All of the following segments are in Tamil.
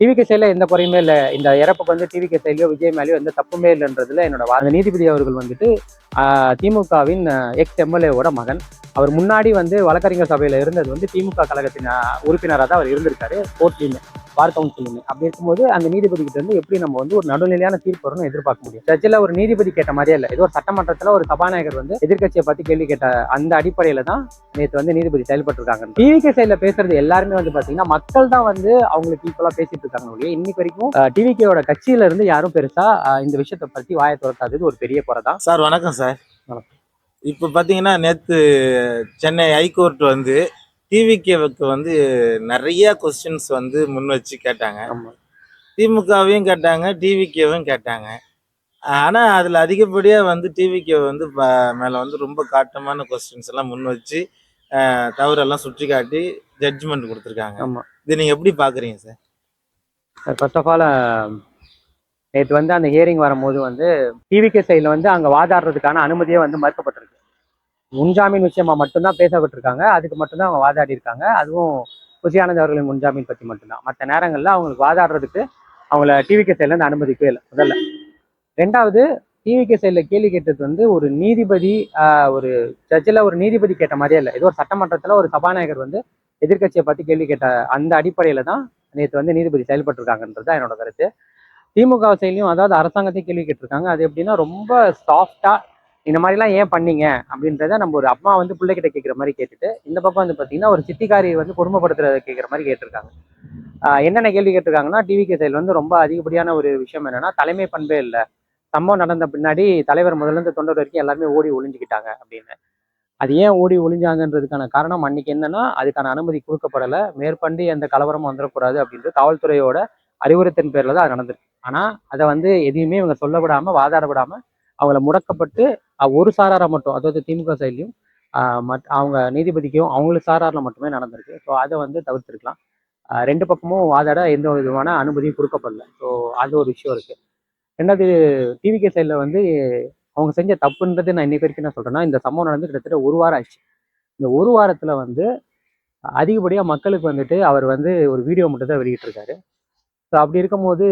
டிவிக்கு சைடில் எந்த குறையுமே இல்லை. இந்த இறப்புக்கு வந்து டிவிக்கு சைட்லையோ விஜய் மேலேயோ எந்த தப்புமே இல்லைன்றதுல என்னோட அந்த நீதிபதி அவர்கள் வந்துட்டு திமுகவின் எக்ஸ் எம்எல்ஏவோட மகன். அவர் முன்னாடி வந்து வழக்கறிஞர் சபையில் இருந்தது வந்து திமுக கழகத்தின் உறுப்பினராக தான் அவர் இருந்திருக்காரு கோர்ட்லையுமே பார் கவுன்சிலுமே அப்படி இருக்கும்போது அந்த நீதிபதி கிட்ட இருந்து எப்படி நம்ம வந்து ஒரு நடுநிலையான தீர்ப்பு வரும்னு எதிர்பார்க்க முடியும்? ஜட்ஜில் ஒரு நீதிபதி கேட்ட மாதிரியே இல்லை. ஏதோ ஒரு சட்டமன்றத்தில் ஒரு சபாநாயகர் வந்து எதிர்க்கட்சியை பற்றி கேள்வி கேட்ட அந்த அடிப்படையில தான் நேற்று வந்து நீதிபதி செயல்பட்டிருக்காங்க. டிவிகே சைடில் பேசுறது எல்லாருமே வந்து பார்த்தீங்கன்னா மக்கள் தான் வந்து அவங்களுக்கு ஈக்குவலாக பேசிட்டு இருக்காங்க ஒழிய இன்னைக்கு வரைக்கும் டிவிகேயோட கட்சியில இருந்து யாரும் பெருசா இந்த விஷயத்தை பத்தி வாயை துறக்காதது ஒரு பெரிய குறை தான். சார் வணக்கம் சார். வணக்கம். இப்போ பார்த்தீங்கன்னா நேற்று சென்னை ஹைகோர்ட் வந்து டிவிகேவுக்கு வந்து நிறைய கொஸ்டின்ஸ் வந்து முன் வச்சு கேட்டாங்க. திமுகவையும் கேட்டாங்க டிவிகேவும் கேட்டாங்க. ஆனால் அதில் அதிகப்படியாக வந்து டிவிகே வந்து மேலே வந்து ரொம்ப காட்டமான கொஸ்டின்ஸ் எல்லாம் முன் வச்சு தவறெல்லாம் சுட்டி காட்டி ஜட்ஜ்மெண்ட் கொடுத்துருக்காங்க. ஆமா. இதை நீங்கள் எப்படி பார்க்குறீங்க சார் ஃபர்ஸ்ட் ஆஃப் ஆல் நேற்று வந்து அந்த ஹியரிங் வரும்போது வந்து டிவிகே சைடில் வந்து அங்கே வாதாடுறதுக்கான அனுமதியே வந்து மறுக்கப்பட்டிருக்கு. முன்ஜாமீன் விஷயமா மட்டும்தான் பேசப்பட்டிருக்காங்க. அதுக்கு மட்டும்தான் அவங்க வாதாடி இருக்காங்க அதுவும் குசியானந்த் அவர்களின் முன்ஜாமீன் பற்றி மட்டும்தான். மற்ற நேரங்களில் அவங்களுக்கு வாதாடுறதுக்கு அவங்கள டிவிகே சைட்லேருந்து அனுமதிக்கவே இல்லை முதல்ல. ரெண்டாவது டிவிகே சைடில் கேள்வி கேட்டது வந்து ஒரு நீதிபதி ஒரு ஜட்ஜில் ஒரு நீதிபதி கேட்ட மாதிரியே இல்லை. ஏதோ ஒரு சட்டமன்றத்தில் ஒரு சபாநாயகர் வந்து எதிர்க்கட்சியை பற்றி கேள்வி கேட்ட அந்த அடிப்படையில் தான் நேற்று வந்து நீதிபதி செயல்பட்டிருக்காங்கன்றது தான் என்னோட கருத்து. திமுக செயலையும் அதாவது அரசாங்கத்தையும் கேள்வி கேட்டிருக்காங்க. அது எப்படின்னா ரொம்ப சாஃப்டா இந்த மாதிரிலாம் ஏன் பண்ணீங்க? அப்படின்றத நம்ம ஒரு அம்மா வந்து பிள்ளைகிட்ட கேட்குற மாதிரி கேட்டுட்டு இந்த பக்கம் வந்து பார்த்தீங்கன்னா ஒரு சித்திக்காரி வந்து குடும்பப்படுத்துறத கேட்குற மாதிரி கேட்டிருக்காங்க. என்னென்ன கேள்வி கேட்டிருக்காங்கன்னா டிவிகே செயல் வந்து ரொம்ப அதிகப்படியான ஒரு விஷயம் என்னன்னா தலைமை பண்பே இல்லை. சம்பவம் நடந்த பின்னாடி தலைவர் முதல்ல இருந்து தொண்டர் வரைக்கும் எல்லாருமே ஓடி ஒளிஞ்சுக்கிட்டாங்க அப்படின்னு. அது ஏன் ஓடி ஒளிஞ்சாங்கன்றதுக்கான காரணம் அன்னைக்கு என்னன்னா அதுக்கான அனுமதி கொடுக்கப்படலை. மேற்கொண்டு எந்த கலவரமும் வந்துடக்கூடாது அப்படின்ட்டு காவல்துறையோட அறிவுறுத்தின் பேரில் தான் அது நடந்திருக்கு. ஆனால் அதை வந்து எதையுமே இவங்க சொல்ல வாதாடப்படாமல் வாதாட அவங்கள முடக்கப்பட்டு ஒரு சாராரா மட்டும் அதாவது திமுக சைட்லையும் மட் அவங்க நீதிபதிக்கும் அவங்களுக்கு சாராரில் மட்டுமே நடந்திருக்கு. ஸோ அதை வந்து தவிர்த்துருக்கலாம். ரெண்டு பக்கமும் வாதாட எந்த விதமான அனுமதியும் கொடுக்கப்படல. ஸோ அது ஒரு விஷயம் இருக்குது ரெண்டாவது டிவிகே சைடில் வந்து அவங்க செஞ்ச தப்புன்றது நான் இன்னைக்கு வரைக்கும் என்ன சொல்கிறேன்னா இந்த சம்பவம் நடந்து கிட்டத்தட்ட ஒரு வாரம் ஆச்சு. இந்த ஒரு வாரத்தில் வந்து அதிகப்படியாக மக்களுக்கு வந்துட்டு அவர் வந்து ஒரு வீடியோ மட்டும் தான் வெளியிட்டிருக்காரு. ஸோ அப்படி இருக்கும்போது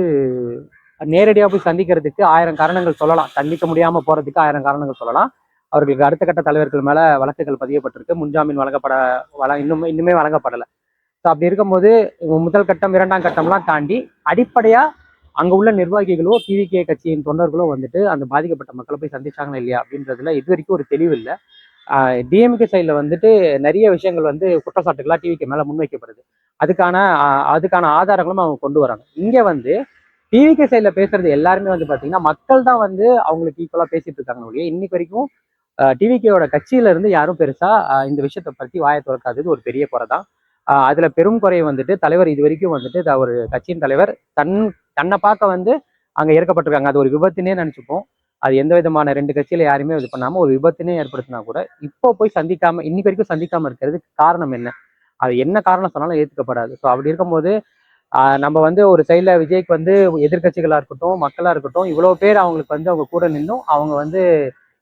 நேரடியாக போய் சந்திக்கிறதுக்கு ஆயிரம் காரணங்கள் சொல்லலாம். சந்திக்க முடியாமல் போகிறதுக்கு ஆயிரம் காரணங்கள் சொல்லலாம். அவர்களுக்கு அடுத்த கட்ட தலைவர்கள் மேலே வழக்குகள் பதியப்பட்டிருக்கு. முன்ஜாமீன் வழங்கப்பட வள இன்னும் இன்னுமே வழங்கப்படலை. ஸோ அப்படி இருக்கும்போது முதல் கட்டம் இரண்டாம் கட்டம்லாம் தாண்டி அடிப்படையாக அங்கே உள்ள நிர்வாகிகளோ டிவிகே கட்சியின் தொண்டர்களோ வந்துட்டு அந்த பாதிக்கப்பட்ட மக்களை போய் சந்திச்சாங்களா இல்லையா அப்படின்றதுல இது வரைக்கும் ஒரு தெளிவு இல்லை. டிஎம்கே சைடில் வந்துட்டு நிறைய விஷயங்கள் வந்து குற்றச்சாட்டுகளாக டிவிக்கு மேலே முன்வைக்கப்படுது. அதுக்கான அதுக்கான ஆதாரங்களும் அவங்க கொண்டு வராங்க. இங்கே வந்து டிவிகே சைடில் பேசுறது எல்லாருமே வந்து பார்த்தீங்கன்னா மக்கள் தான் வந்து அவங்களுக்கு ஈக்குவலாக பேசிட்டு இருக்காங்க ஒழிய இன்னைக்கு வரைக்கும் டிவிகேயோட கட்சியில இருந்து யாரும் பெருசா இந்த விஷயத்தை பற்றி வாயை திறக்காதது ஒரு பெரிய குறை தான். அதுல பெரும் குறை வந்துட்டு தலைவர் இது வரைக்கும் வந்துட்டு த- ஒரு கட்சியின் தலைவர் தன் தன்னை பார்க்க வந்து அங்க ஏற்கப்பட்டிருக்காங்க. அது ஒரு விபத்துனே நினைச்சுப்போம். அது எந்த விதமான ரெண்டு கட்சியில யாருமே இது பண்ணாம ஒரு விபத்துனே ஏற்படுத்தினா கூட இப்போ போய் சந்திக்காம இன்னைக்கு வரைக்கும் சந்திக்காம இருக்கிறதுக்கு காரணம் என்ன? அது என்ன காரணம் சொன்னாலும் ஏற்றுக்கப்படாது ஸோ அப்படி இருக்கும்போது நம்ம வந்து ஒரு சைடில் விஜய்க்கு வந்து எதிர்கட்சிகளாக இருக்கட்டும் மக்களாக இருக்கட்டும் இவ்வளோ பேர் அவங்களுக்கு வந்து அவங்க கூட நின்றும் அவங்க வந்து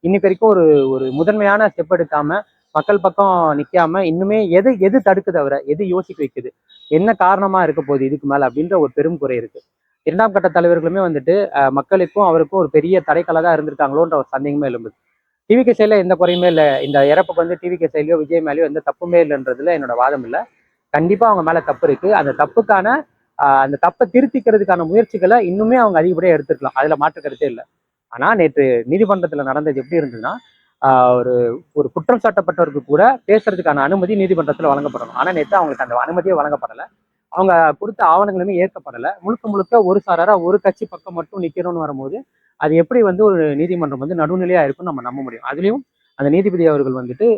இன்னைக்கு வரைக்கும் ஒரு ஒரு முதன்மையான ஸ்டெப் எடுக்காமல் மக்கள் பக்கம் நிற்காம இன்னுமே எது எது தடுக்குது அவரை? எது யோசிக்க வைக்குது? என்ன காரணமாக இருக்க போகுது இதுக்கு மேலே அப்படின்ற ஒரு பெரும் குறை இருக்குது இரண்டாம் கட்ட தலைவர்களுமே வந்துட்டு மக்களுக்கும் அவருக்கும் ஒரு பெரிய தடைக்கலாக இருந்திருக்காங்களோன்ற ஒரு சந்தேகமே எழும்புது. டிவிக்கு செயலில் எந்த குறையுமே இல்லை. இந்த இறப்புக்கு வந்து டிவிக்கு செயலையோ விஜய் மேலேயோ எந்த தப்புமே இல்லைன்றதுல என்னோட வாதம் இல்லை. கண்டிப்பாக அவங்க மேலே தப்பு இருக்குது அந்த தப்புக்கான அந்த தப்பை திருத்திக்கிறதுக்கான முயற்சிகளை இன்னுமே அவங்க அதிகப்படியாக எடுத்துக்கலாம் அதில் மாற்று கருத்தே இல்லை. ஆனால் நேற்று நீதிமன்றத்தில் நடந்தது எப்படி இருந்ததுன்னா ஒரு ஒரு குற்றம் சாட்டப்பட்டவருக்கு கூட பேசுறதுக்கான அனுமதி நீதிமன்றத்தில் வழங்கப்படணும். ஆனால் நேற்று அவங்களுக்கு அந்த அனுமதியே வழங்கப்படலை. அவங்க கொடுத்த ஆவணங்களுமே ஏற்கப்படலை. முழுக்க முழுக்க ஒரு சாராராக ஒரு கட்சி பக்கம் மட்டும் நிக்கணும்னு வரும்போது அது எப்படி வந்து ஒரு நீதிமன்றம் வந்து நடுநிலையாக இருக்கும்னு நம்ம நம்ப முடியும். அதுலேயும் அந்த நீதிபதி அவர்கள் வந்துட்டு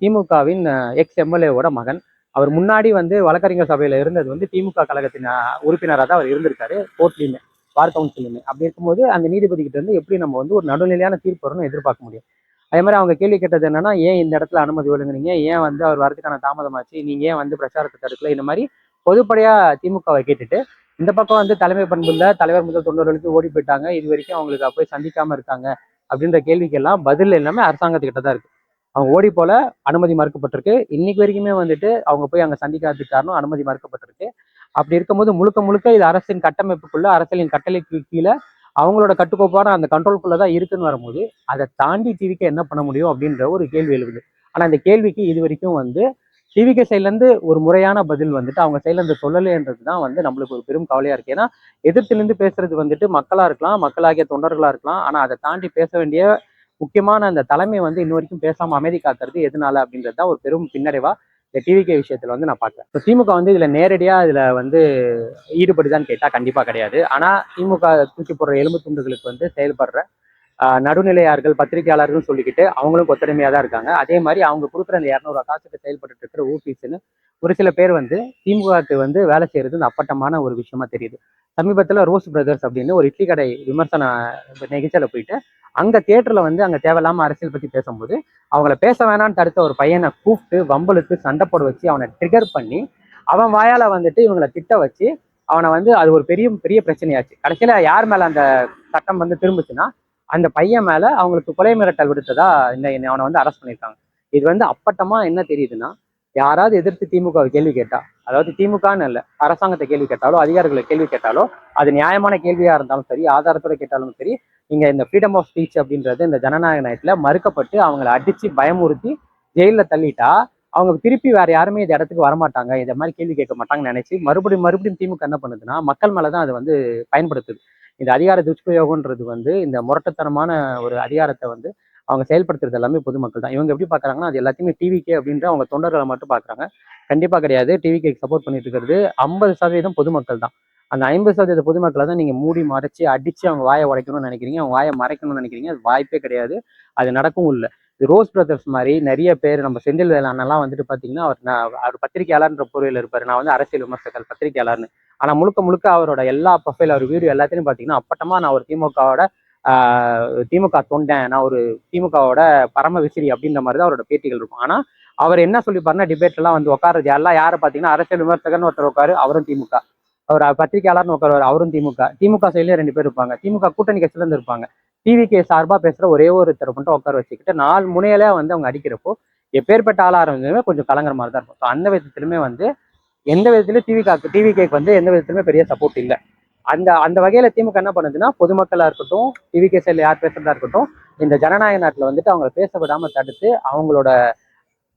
திமுகவின் எக்ஸ் எம்எல்ஏவோட மகன். அவர் முன்னாடி வந்து வழக்கறிஞர் சபையில இருந்தது வந்து திமுக கழகத்தின் உறுப்பினராக தான் அவர் இருந்திருக்காரு கோர்ட்லயுமே பார் கவுன்சிலுமே அப்படி இருக்கும்போது அந்த நீதிபதி கிட்ட இருந்து எப்படி நம்ம வந்து ஒரு நடுநிலையான தீர்ப்பு வரும்னு எதிர்பார்க்க முடியும்? அதே மாதிரி அவங்க கேள்வி கேட்டது என்னன்னா ஏன் இந்த இடத்துல அனுமதி வழங்குனீங்க? ஏன் வந்து அவர் வரதுக்கான தாமதமாச்சு? நீங்க ஏன் வந்து பிரச்சாரத்தை தடுக்கல? இந்த மாதிரி பொதுப்படையா திமுகவை கேட்டுட்டு இந்த பக்கம் வந்து தலைமை பண்புல தலைவர் முதல் தொண்டர்களுக்கு ஓடி போயிட்டாங்க. இது வரைக்கும் அவங்களுக்கு போய் சந்திக்காம இருக்காங்க அப்படின்ற கேள்விக்கெல்லாம் பதில் எல்லாமே அரசாங்கத்துக்கிட்ட தான் இருக்கு. அவங்க ஓடி போல அனுமதி மறுக்கப்பட்டிருக்கு. இன்னைக்கு வரைக்குமே வந்துட்டு அவங்க போய் அங்க சந்திக்காததுக்கு காரணம் அனுமதி மறுக்கப்பட்டிருக்கு. அப்படி இருக்கும்போது முழுக்க முழுக்க இது அரசின் கட்டமைப்புக்குள்ள அரசியலின் கட்டளைக்கு கீழே அவங்களோட கட்டுக்கோப்பான அந்த கண்ட்ரோல்குள்ளே தான் இருக்குன்னு வரும்போது அதை தாண்டி டிவிக்கு என்ன பண்ண முடியும் அப்படின்ற ஒரு கேள்வி எழுது ஆனா இந்த கேள்விக்கு இது வரைக்கும் வந்து டிவிகே சைட்லேருந்து ஒரு முறையான பதில் வந்துட்டு அவங்க சைட்லேருந்து சொல்லலைன்றது தான் வந்து நம்மளுக்கு ஒரு பெரும் கவலையாக இருக்கு. ஏன்னா எதிர்த்துலேருந்து பேசுறது வந்துட்டு மக்களாக இருக்கலாம் மக்களாகிய தொண்டர்களாக இருக்கலாம். ஆனால் அதை தாண்டி பேச வேண்டிய முக்கியமான அந்த தலைமை வந்து இன்ன வரைக்கும் பேசாம அமைதி காக்கிறது எதனால அப்படின்றது தான் ஒரு பெரும் பின்னடைவா இந்த டிவிகே விஷயத்துல வந்து நான் பார்க்குறேன் இப்போ திமுக வந்து இதுல நேரடியா இதுல வந்து ஈடுபடுதான்னு கேட்டா கண்டிப்பா கிடையாது. ஆனா திமுக தூக்கி போடுற எலும்பு துண்டுகளுக்கு வந்து செயல்படுற நடுநிலையார்கள் பத்திரிகையாளர்கள் சொல்லிக்கிட்டு அவங்களும் கொத்தடிமையாக தான் இருக்காங்க. அதே மாதிரி அவங்க கொடுக்குற அந்த இரநூறுவா காசுக்கு செயல்பட்டு இருக்கிற ஓபிஸ்ன்னு ஒரு சில பேர் வந்து திமுகவுக்கு வந்து வேலை செய்யறது அப்பட்டமான ஒரு விஷயமா தெரியுது. சமீபத்தில் ரோஸ் பிரதர்ஸ் அப்படின்னு ஒரு இட்லி கடை விமர்சன நிகழ்ச்சியில் போயிட்டு அங்கே தேட்டரில் வந்து அங்கே தேவையில்லாமல் அரசியல் பற்றி பேசும்போது அவங்கள பேச வேணாம்னு தடுத்த ஒரு பையனை கூப்பிட்டு வம்பலுக்கு சண்டை போட வச்சு அவனை ட்ரிகர் பண்ணி அவன் வாயால் வந்துட்டு இவங்களை திட்ட வச்சு அவனை வந்து அது ஒரு பெரிய பெரிய பிரச்சனையாச்சு. கடைசியில யார் மேலே அந்த சட்டம் வந்து திரும்புச்சுன்னா அந்த பையன் மேல அவங்களுக்கு கொலை மிரட்டல் விடுத்ததா இந்த அவனை வந்து அரெஸ்ட் பண்ணியிருக்காங்க. இது வந்து அப்பட்டமா என்ன தெரியுதுன்னா யாராவது எதிர்த்து திமுக கேள்வி கேட்டா அதாவது திமுகன்னு இல்லை அரசாங்கத்தை கேள்வி கேட்டாலோ அதிகாரிகளை கேள்வி கேட்டாலோ அது நியாயமான கேள்வியா இருந்தாலும் சரி ஆதாரத்தோட கேட்டாலும் சரி இங்க இந்த ஃப்ரீடம் ஆஃப் ஸ்பீச் அப்படின்றது இந்த ஜனநாயக நயத்துல மறுக்கப்பட்டு அவங்கள அடிச்சு பயமுறுத்தி ஜெயில தள்ளிட்டா அவங்க திருப்பி வேற யாருமே இந்த இடத்துக்கு வரமாட்டாங்க இந்த மாதிரி கேள்வி கேட்க மாட்டாங்கன்னு நினைச்சு மறுபடியும் மறுபடியும் திமுக என்ன பண்ணுதுன்னா மக்கள் மேலதான் அது வந்து பயன்படுத்துது. இந்த அதிகார துஷ்பிரயோகன்றது வந்து இந்த முரட்டத்தனமான ஒரு அதிகாரத்தை வந்து அவங்க செயல்படுத்துறது எல்லாமே பொதுமக்கள் தான். இவங்க எப்படி பார்க்கறாங்கன்னா அது எல்லாத்தையுமே டிவிக்கே அப்படின்ற அவங்க தொண்டர்களை மட்டும் பார்க்கறாங்க கண்டிப்பாக கிடையாது. டிவிக்கு சப்போர்ட் பண்ணிட்டு இருக்கிறது ஐம்பது சதவீதம் பொதுமக்கள் தான். அந்த ஐம்பது சதவீத பொதுமக்களை தான் நீங்கள் மூடி மறைச்சு அடிச்சு அவங்க வாயை உடைக்கணும்னு நினைக்கிறீங்க. அவங்க வாயை மறைக்கணும்னு நினைக்கிறீங்க. அது வாய்ப்பே கிடையாது. அது நடக்கவும் இல்லை. ரோஸ் பிரதர்ஸ் மாதிரி நிறைய பேர் நம்ம செந்தில் வேலை அண்ணெல்லாம் வந்துட்டு பார்த்தீங்கன்னா அவர் நான் அவர் பத்திரிகையாளர்ன்ற பொருளில் இருப்பார். நான் வந்து அரசியல் விமர்சகர் பத்திரிகையாளர்னு. ஆனால் முழுக்க முழுக்க அவரோட எல்லா ப்ரொஃபைல் அவர் வீடியோ எல்லாத்தையும் பார்த்தீங்கன்னா அப்பட்டமா நான் ஒரு திமுகவோட ஆஹ், திமுக தொண்டேன். நான் ஒரு திமுகவோட பரம விசிறி அப்படின்ற மாதிரி தான் அவரோட பேட்டிகள் இருக்கும். ஆனால் அவர் என்ன சொல்லிப்பாருன்னா டிபேட்லாம் வந்து உட்காரது எல்லாம் யாரை பார்த்தீங்கன்னா அரசியல் விமர்சகர்னு ஒருத்தர் உட்காரு அவரும் திமுக. அவர் பத்திரிகையாளர்னு உட்காருவார் அவரும் திமுக. திமுக சைட்லயும் ரெண்டு பேர் இருப்பாங்க. திமுக கூட்டணி கட்சியில இருந்து இருப்பாங்க. டிவிகே சார்பா பேசுற ஒரே ஒருத்தரை மட்டும் உட்கார வச்சுக்கிட்டு நாலு முனையில வந்து அவங்க அடிக்கிறப்போ எப்பேற்பட்ட ஆளா இருந்ததுமே கொஞ்சம் கலங்குற மாதிரி தான் இருக்கும். ஸோ அந்த விதத்திலுமே வந்து எந்த விதத்திலும் டிவிகாக்கு டிவிகேக்கு வந்து எந்த விதத்திலுமே பெரிய சப்போர்ட் இல்லை. அந்த அந்த வகையில திமுக என்ன பண்ணுதுன்னா பொதுமக்களா இருக்கட்டும் டிவிகே சைட்ல யார் பேசுறதா இருக்கட்டும் இந்த ஜனநாயக நாட்டில் வந்துட்டு அவங்கள பேச விடாம தடுத்து அவங்களோட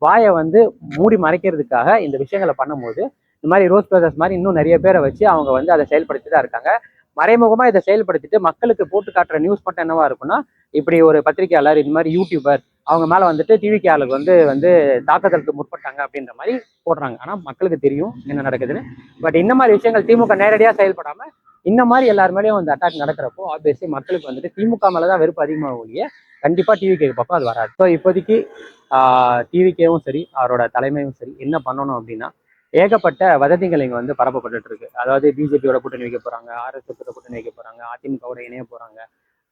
வாயை வந்து மூடி மறைக்கிறதுக்காக இந்த விஷயங்களை பண்ணும்போது இந்த மாதிரி ரோஸ் பிளஸஸ் மாதிரி இன்னும் நிறைய பேரை வச்சு அவங்க வந்து அதை செயல்படுத்தி தான் இருக்காங்க. மறைமுகமாக இதை செயல்படுத்திட்டு மக்களுக்கு போட்டு காட்டுற நியூஸ் மட்டும் என்னவா இருக்கும்னா இப்படி ஒரு பத்திரிகையாளர் இது மாதிரி யூடியூபர் அவங்க மேலே வந்துட்டு டிவிக்கையாளருக்கு ஆளுக்கு வந்து வந்து தாக்குதலுக்கு முற்பட்டாங்க அப்படின்ற மாதிரி போடுறாங்க. ஆனால் மக்களுக்கு தெரியும் என்ன நடக்குதுன்னு. பட் இந்த மாதிரி விஷயங்கள் திமுக நேரடியாக செயல்படாமல் இந்த மாதிரி எல்லார் மேலேயும் வந்து அட்டாக் நடக்கிறப்போ ஆப்வியஸ்லி மக்களுக்கு வந்துட்டு திமுக மேலே தான் வெறுப்பு அதிகமாக ஒழிய கண்டிப்பாக டிவிகே பக்கம் அது வராது. ஸோ இப்போதைக்கு டிவிகேவும் சரி அவரோட தலைமையும் சரி என்ன பண்ணணும் அப்படின்னா ஏகப்பட்ட வதந்திகள் இங்கே வந்து பரப்பப்பட்டு இருக்கு. அதாவது பிஜேபியோட கூட்டணி வைக்க போறாங்க ஆர்எஸ்எஸோட கூட்டணி வைக்க போறாங்க அதிமுகவோட இணைய போறாங்க.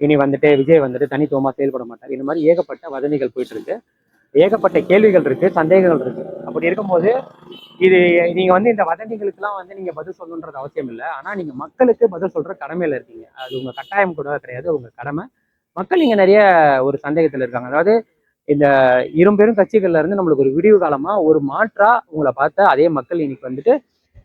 இனி வந்துட்டு விஜய் வந்துட்டு தனித்துவமா செயல்பட மாட்டார். இந்த மாதிரி ஏகப்பட்ட வதந்திகள் போயிட்டு இருக்கு. ஏகப்பட்ட கேள்விகள் இருக்கு சந்தேகங்கள் இருக்கு. அப்படி இருக்கும்போது இது நீங்க வந்து இந்த வதந்திகளுக்கெல்லாம் வந்து நீங்க பதில் சொல்லணுன்றது அவசியம் இல்லை. ஆனா நீங்க மக்களுக்கு பதில் சொல்ற கடமையில இருக்கீங்க. அது உங்க கட்டாயம் கூட கிடையாது உங்க கடமை. மக்கள் இங்க நிறைய ஒரு சந்தேகத்துல இருக்காங்க. அதாவது இந்த இரும்பெரும் கட்சிகள்ல இருந்து நம்மளுக்கு ஒரு விடிவு காலமா ஒரு மாற்றா உங்களை பார்த்த அதே மக்கள் இன்னைக்கு வந்துட்டு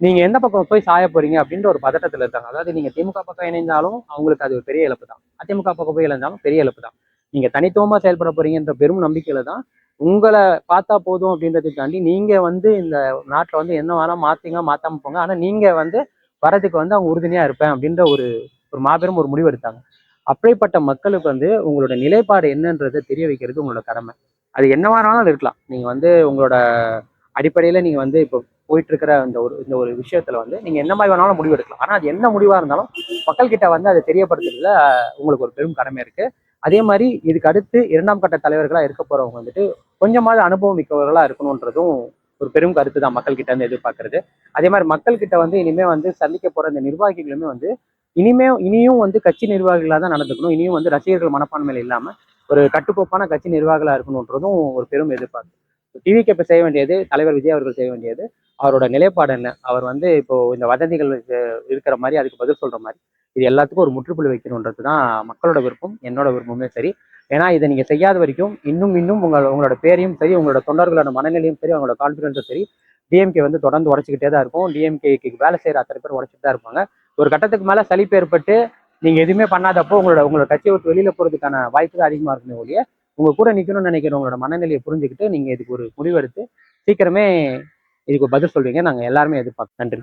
நீங்க எந்த பக்கம் போய் சாய போறீங்க அப்படின்ற ஒரு பதட்டத்துல இருக்காங்க. அதாவது நீங்க திமுக பக்கம் இணைந்தாலும் அவங்களுக்கு அது ஒரு பெரிய இழப்பு தான். அதிமுக பக்கம் போய் இணைந்தாலும் பெரிய இழப்பு தான். நீங்க தனித்துவமா செயல்பட போறீங்கன்ற பெரும் நம்பிக்கையில தான் உங்களை பார்த்தா போதும் அப்படின்றதை தாண்டி நீங்க வந்து இந்த நாட்டுல வந்து என்ன வேணா மாத்தீங்க மாத்தாம போங்க. ஆனா நீங்க வந்து வரதுக்கு வந்து அவங்க உறுதுணையா இருப்பேன் அப்படின்ற ஒரு ஒரு மாபெரும் ஒரு முடிவு எடுத்தாங்க. அப்படிப்பட்ட மக்களுக்கு வந்து உங்களோட நிலைப்பாடு என்னன்றதை தெரிய வைக்கிறது உங்களோட கடமை. அது என்னவானாலும் இருக்கலாம். நீங்கள் வந்து உங்களோட அடிப்படையில் நீங்கள் வந்து இப்போ போயிட்டு இருக்கிற இந்த ஒரு இந்த ஒரு விஷயத்துல வந்து நீங்கள் என்ன மாதிரி வேணாலும் முடிவு எடுக்கலாம். ஆனால் அது என்ன முடிவாக இருந்தாலும் மக்கள்கிட்ட வந்து அதை தெரியப்படுத்துறதுல உங்களுக்கு ஒரு பெரும் கடமை இருக்கு. அதே மாதிரி இதுக்கு அடுத்து இரண்டாம் கட்ட தலைவர்களாக இருக்க போறவங்க வந்துட்டு கொஞ்சமாவது அனுபவம் மிக்கவர்களாக இருக்கணுன்றதும் ஒரு பெரும் கருத்து தான் மக்கள் கிட்ட இருந்து எதிர்பார்க்கறது. அதே மாதிரி மக்கள் கிட்ட வந்து இனிமே வந்து சந்திக்க போற இந்த நிர்வாகிகளுமே வந்து இனிமே இனியும் வந்து கட்சி நிர்வாகிகளாக தான் நடந்துக்கணும். இனியும் வந்து ரசிகர்கள் மனப்பான்மையில் இல்லாமல் ஒரு கட்டுக்கோப்பான கட்சி நிர்வாகிகளாக இருக்கணுன்றதும் ஒரு பெரும் எதிர்பார்ப்பு. டிவிக்கு இப்போ செய்ய வேண்டியது தலைவர் விஜய் அவர்கள் செய்ய வேண்டியது அவரோட நிலைப்பாடு என்ன? அவர் வந்து இப்போ இந்த வதந்திகள் இருக்கிற மாதிரி அதுக்கு பதில் சொல்ற மாதிரி இது எல்லாத்துக்கும் ஒரு முற்றுப்புள்ளி வைக்கணுன்றது தான் மக்களோட விருப்பம் என்னோட விருப்பமே சரி. ஏன்னா இதை நீங்க செய்யாத வரைக்கும் இன்னும் இன்னும் உங்கள் உங்களோட பேரையும் சரி உங்களோட தொண்டர்களோட மனநிலையும் சரி அவங்களோட கான்ஃபிடன்ஸும் சரி டிஎம்கே வந்து தொடர்ந்து உடச்சிக்கிட்டே தான் இருக்கும். டிஎம்கேக்கு வேலை செய்கிற அத்தனை பேர் உடச்சிட்டு தான் இருப்பாங்க. ஒரு கட்டத்துக்கு மேலே சளிப்பு ஏற்பட்டு நீங்கள் எதுவுமே பண்ணாதப்போ உங்களோட உங்களோட கட்சியை விட்டு வெளியில் போகிறதுக்கான வாய்ப்பு தான் அதிகமாக இருக்குமே ஒழிய உங்கள் கூட நிற்கணும்னு நினைக்கிற உங்களோட மனநிலையை புரிஞ்சுக்கிட்டு நீங்கள் இதுக்கு ஒரு முடிவெடுத்து சீக்கிரமே இதுக்கு பதில் சொல்வீங்க. நாங்கள் எல்லாருமே எதிர்பார்க்கோம் நன்றி.